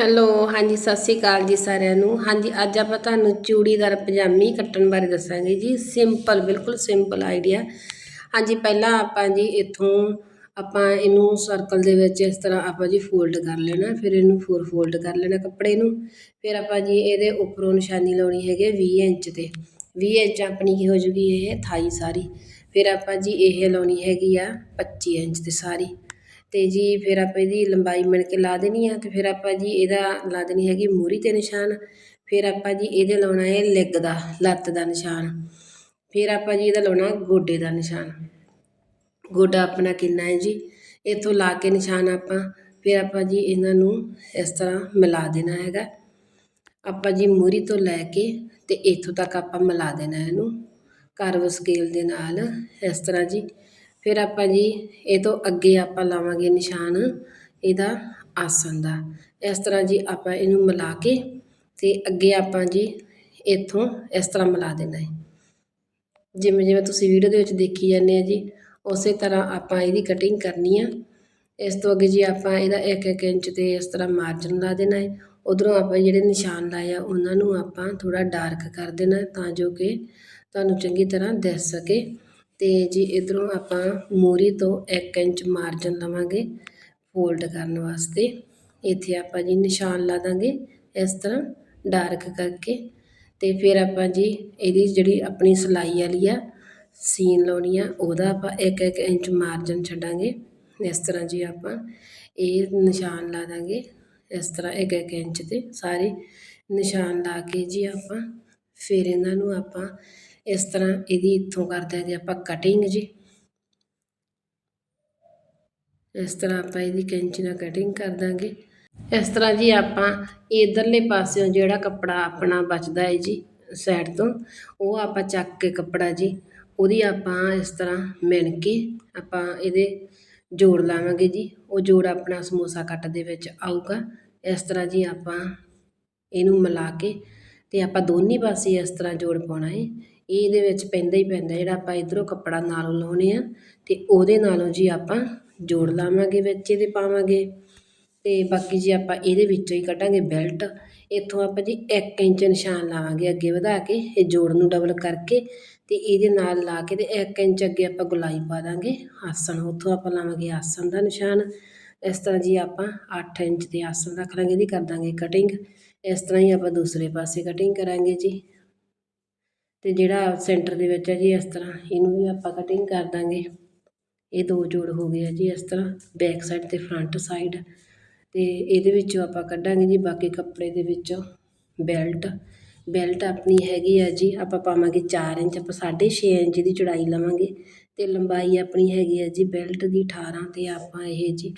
Hello, ਹਾਂਜੀ, ਸਤਿ ਸ਼੍ਰੀ ਅਕਾਲ ਜੀ ਸਾਰਿਆਂ ਨੂੰ। ਹਾਂਜੀ, ਅੱਜ ਆਪਾਂ ਤੁਹਾਨੂੰ ਚੂੜੀਦਾਰ ਪਜਾਮੀ ਕੱਟਣ ਬਾਰੇ ਦੱਸਾਂਗੇ ਜੀ। ਸਿੰਪਲ, ਬਿਲਕੁਲ ਸਿੰਪਲ ਆਈਡੀਆ। ਹਾਂਜੀ, ਪਹਿਲਾਂ ਆਪਾਂ ਜੀ ਇੱਥੋਂ ਆਪਾਂ ਇਹਨੂੰ ਸਰਕਲ ਦੇ ਵਿੱਚ ਇਸ ਤਰ੍ਹਾਂ ਆਪਾਂ ਜੀ ਫੋਲਡ ਕਰ ਲੈਣਾ। ਫਿਰ ਇਹਨੂੰ ਫੋਰ ਫੋਲਡ ਕਰ ਲੈਣਾ ਕੱਪੜੇ ਨੂੰ। ਫਿਰ ਆਪਾਂ ਜੀ ਇਹਦੇ ਉੱਪਰੋਂ ਨਿਸ਼ਾਨੀ ਲਾਉਣੀ ਹੈਗੀ 20 ਇੰਚ ਤੇ। 20 ਇੰਚ ਆਪਣੀ ਕੀ ਹੋ ਜੂਗੀ ਇਹ ਥਾਈ ਸਾਰੀ। ਫਿਰ ਆਪਾਂ ਜੀ ਇਹ ਲਾਉਣੀ ਹੈਗੀ ਆ 25 ਇੰਚ ਤੇ ਸਾਰੀ। ਅਤੇ ਜੀ ਫਿਰ ਆਪਾਂ ਇਹਦੀ ਲੰਬਾਈ ਮਿਣ ਕੇ ਲਾ ਦੇਣੀ ਆ ਅਤੇ ਫਿਰ ਆਪਾਂ ਜੀ ਇਹਦਾ ਲਾ ਦੇਣੀ ਹੈਗੀ ਮੂਹਰੀ ਤੇ ਨਿਸ਼ਾਨ, ਫਿਰ ਆਪਾਂ ਜੀ ਇਹਦੇ ਲਾਉਣਾ ਹੈ ਲਿੱਗ ਦਾ, ਲੱਤ ਦਾ ਨਿਸ਼ਾਨ, ਫਿਰ ਆਪਾਂ ਜੀ ਇਹਦਾ ਲਾਉਣਾ ਗੋਡੇ ਦਾ ਨਿਸ਼ਾਨ। ਗੋਡਾ ਆਪਣਾ ਕਿੰਨਾ ਹੈ ਜੀ? ਇੱਥੋਂ ਲਾ ਕੇ ਨਿਸ਼ਾਨ ਆਪਾਂ, ਫਿਰ ਆਪਾਂ ਜੀ ਇਹਨਾਂ ਨੂੰ ਇਸ ਤਰ੍ਹਾਂ ਮਿਲਾ ਦੇਣਾ ਹੈਗਾ। ਆਪਾਂ ਜੀ ਮੂਰੀ ਤੋਂ ਲੈ ਕੇ ਤੇ ਇੱਥੋਂ ਤੱਕ ਆਪਾਂ ਮਿਲਾ ਦੇਣਾ ਇਹਨੂੰ, ਕਰਵ ਸਕੇਲ ਦੇ ਨਾਲ, ਇਸ ਤਰ੍ਹਾਂ ਜੀ। ਫਿਰ ਆਪਾਂ ਜੀ ਇਹ ਤੋਂ ਅੱਗੇ ਆਪਾਂ ਲਾਵਾਂਗੇ ਨਿਸ਼ਾਨ, ਇਹਦਾ ਆਸਣ ਦਾ। ਇਸ ਤਰ੍ਹਾਂ ਜੀ ਆਪਾਂ ਇਹਨੂੰ ਮਿਲਾ ਕੇ ਤੇ ਅੱਗੇ ਆਪਾਂ ਜੀ ਇੱਥੋਂ ਇਸ ਤਰ੍ਹਾਂ ਮਿਲਾ ਦੇਣਾ ਹੈ। ਜਿਵੇਂ ਜਿਵੇਂ ਤੁਸੀਂ ਵੀਡੀਓ ਦੇ ਵਿੱਚ ਦੇਖੀ ਜਾਂਦੇ ਆ ਜੀ, ਉਸੇ ਤਰ੍ਹਾਂ ਆਪਾਂ ਇਹਦੀ ਕਟਿੰਗ ਕਰਨੀ ਆ। ਇਸ ਤੋਂ ਅੱਗੇ ਜੀ ਆਪਾਂ ਇਹਦਾ 1-1 ਇੰਚ ਤੇ ਇਸ ਤਰ੍ਹਾਂ ਮਾਰਜਨ ਲਾ ਦੇਣਾ ਹੈ। ਉਧਰੋਂ ਆਪਾਂ ਜਿਹੜੇ ਨਿਸ਼ਾਨ ਲਾਏ ਆ, ਉਹਨਾਂ ਨੂੰ ਆਪਾਂ ਥੋੜਾ ਡਾਰਕ ਕਰ ਦੇਣਾ ਤਾਂ ਜੋ ਕਿ ਤੁਹਾਨੂੰ ਚੰਗੀ ਤਰ੍ਹਾਂ ਦਿਸ ਸਕੇ। ਅਤੇ ਜੀ ਇੱਧਰੋਂ ਆਪਾਂ ਮੂਰੀ ਤੋਂ 1 ਇੰਚ ਮਾਰਜਨ ਲਵਾਂਗੇ ਫੋਲਡ ਕਰਨ ਵਾਸਤੇ। ਇੱਥੇ ਆਪਾਂ ਜੀ ਨਿਸ਼ਾਨ ਲਾ ਦਾਂਗੇ ਇਸ ਤਰ੍ਹਾਂ ਡਾਰਕ ਕਰਕੇ ਅਤੇ ਫਿਰ ਆਪਾਂ ਜੀ ਇਹਦੀ ਜਿਹੜੀ ਆਪਣੀ ਸਿਲਾਈ ਵਾਲੀ ਆ ਸੀਨ ਲਾਉਣੀ ਆ, ਉਹਦਾ ਆਪਾਂ 1-1 ਇੰਚ ਮਾਰਜਨ ਛੱਡਾਂਗੇ। ਇਸ ਤਰ੍ਹਾਂ ਜੀ ਆਪਾਂ ਇਹ ਨਿਸ਼ਾਨ ਲਾ ਦਾਂਗੇ ਇਸ ਤਰ੍ਹਾਂ 1-1 ਇੰਚ ਤੇ ਸਾਰੇ ਨਿਸ਼ਾਨ ਲਾ ਕੇ ਜੀ ਆਪਾਂ ਫਿਰ ਇਹਨਾਂ ਨੂੰ ਆਪਾਂ ਇਸ ਤਰ੍ਹਾਂ ਇਹਦੀ ਇੱਥੋਂ ਕਰ ਦਿਆਂਗੇ ਆਪਾਂ ਕਟਿੰਗ ਜੀ। ਇਸ ਤਰ੍ਹਾਂ ਆਪਾਂ ਇਹਦੀ ਕੈਂਚੀ ਨਾਲ ਕਟਿੰਗ ਕਰ ਦਾਂਗੇ। ਇਸ ਤਰ੍ਹਾਂ ਜੀ ਆਪਾਂ ਇਧਰਲੇ ਪਾਸਿਓਂ ਜਿਹੜਾ ਕੱਪੜਾ ਆਪਣਾ ਬਚਦਾ ਹੈ ਜੀ ਸਾਈਡ ਤੋਂ, ਉਹ ਆਪਾਂ ਚੱਕ ਕੇ ਕੱਪੜਾ ਜੀ, ਉਹਦੀ ਆਪਾਂ ਇਸ ਤਰ੍ਹਾਂ ਮਿਣ ਕੇ ਆਪਾਂ ਇਹਦੇ ਜੋੜ ਲਾਵਾਂਗੇ ਜੀ। ਉਹ ਜੋੜ ਆਪਣਾ ਸਮੋਸਾ ਕੱਟ ਦੇ ਵਿੱਚ ਆਊਗਾ। ਇਸ ਤਰ੍ਹਾਂ ਜੀ ਆਪਾਂ ਇਹਨੂੰ ਮਿਲਾ ਕੇ ਤੇ ਆਪਾਂ ਦੋਨੇ ਪਾਸੇ ਇਸ ਤਰ੍ਹਾਂ ਜੋੜ ਪਾਉਣਾ ਹੈ। ਇਹ ਇਹਦੇ ਵਿੱਚ ਪੈਂਦਾ ਹੀ ਪੈਂਦਾ ਜਿਹੜਾ ਆਪਾਂ ਇੱਧਰੋਂ ਕੱਪੜਾ ਨਾਲੋਂ ਲਾਉਣੇ ਹਾਂ ਅਤੇ ਉਹਦੇ ਨਾਲੋਂ ਜੀ ਆਪਾਂ ਜੋੜ ਲਾਵਾਂਗੇ ਵਿੱਚ, ਇਹਦੇ ਪਾਵਾਂਗੇ। ਅਤੇ ਬਾਕੀ ਜੀ ਆਪਾਂ ਇਹਦੇ ਵਿੱਚੋਂ ਹੀ ਕੱਢਾਂਗੇ ਬੈਲਟ। ਇੱਥੋਂ ਆਪਾਂ ਜੀ 1 ਇੰਚ ਨਿਸ਼ਾਨ ਲਾਵਾਂਗੇ ਅੱਗੇ ਵਧਾ ਕੇ, ਇਹ ਜੋੜ ਨੂੰ ਡਬਲ ਕਰਕੇ ਅਤੇ ਇਹਦੇ ਨਾਲ ਲਾ ਕੇ ਤੇ 1 ਇੰਚ ਅੱਗੇ ਆਪਾਂ ਗੁਲਾਈ ਪਾ ਦਾਂਗੇ ਆਸਣ, ਉੱਥੋਂ ਆਪਾਂ ਲਾਵਾਂਗੇ ਆਸਣ ਦਾ ਨਿਸ਼ਾਨ। ਇਸ ਤਰ੍ਹਾਂ ਜੀ ਆਪਾਂ 8 ਇੰਚ ਦੇ ਆਸਣ ਰੱਖ ਲਾਂਗੇ, ਇਹਦੀ ਕਰ ਦਾਂਗੇ ਕਟਿੰਗ ਇਸ ਤਰ੍ਹਾਂ ਹੀ ਆਪਾਂ ਦੂਸਰੇ ਪਾਸੇ ਕਟਿੰਗ ਕਰਾਂਗੇ ਜੀ। ਅਤੇ ਜਿਹੜਾ ਸੈਂਟਰ ਦੇ ਵਿੱਚ ਹੈ ਜੀ ਇਸ ਤਰ੍ਹਾਂ ਇਹਨੂੰ ਵੀ ਆਪਾਂ ਕਟਿੰਗ ਕਰ ਦਾਂਗੇ। ਇਹ ਦੋ ਜੋੜ ਹੋ ਗਏ ਆ ਜੀ ਇਸ ਤਰ੍ਹਾਂ ਬੈਕ ਸਾਈਡ ਅਤੇ ਫਰੰਟ ਸਾਈਡ ਅਤੇ ਇਹਦੇ ਵਿੱਚੋਂ ਆਪਾਂ ਕੱਢਾਂਗੇ ਜੀ ਬਾਕੀ ਕੱਪੜੇ ਦੇ ਵਿੱਚੋਂ ਬੈਲਟ ਬੈਲਟ ਆਪਣੀ ਹੈਗੀ ਆ ਜੀ, ਆਪਾਂ ਪਾਵਾਂਗੇ 4 ਇੰਚ, ਆਪਾਂ 6.5 ਇੰਚ ਦੀ ਚੌੜਾਈ ਲਵਾਂਗੇ। ਅਤੇ ਲੰਬਾਈ ਆਪਣੀ ਹੈਗੀ ਆ ਜੀ ਬੈਲਟ ਦੀ 18 ਤੇ ਆਪਾਂ ਇਹ ਜੀ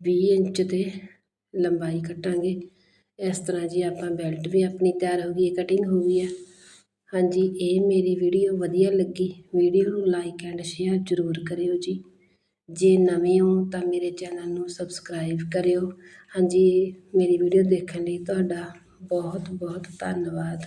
20 ਇੰਚ ਤੇ ਲੰਬਾਈ ਕੱਟਾਂਗੇ ਇਸ ਤਰ੍ਹਾਂ ਜੀ ਆਪਾਂ ਬੈਲਟ ਵੀ ਆਪਣੀ ਤਿਆਰ ਹੋ ਗਈ ਹੈ ਕਟਿੰਗ ਹੋ ਗਈ ਹੈ। ਹਾਂਜੀ, ਇਹ ਮੇਰੀ ਵੀਡੀਓ ਵਧੀਆ ਲੱਗੀ, ਵੀਡੀਓ ਨੂੰ ਲਾਈਕ ਐਂਡ ਸ਼ੇਅਰ ਜ਼ਰੂਰ ਕਰਿਓ ਜੀ। ਜੇ ਨਵੇਂ ਹੋ ਤਾਂ ਮੇਰੇ ਚੈਨਲ ਨੂੰ ਸਬਸਕ੍ਰਾਈਬ ਕਰਿਓ। ਹਾਂਜੀ, ਮੇਰੀ ਵੀਡੀਓ ਦੇਖਣ ਲਈ ਤੁਹਾਡਾ ਬਹੁਤ ਬਹੁਤ ਧੰਨਵਾਦ।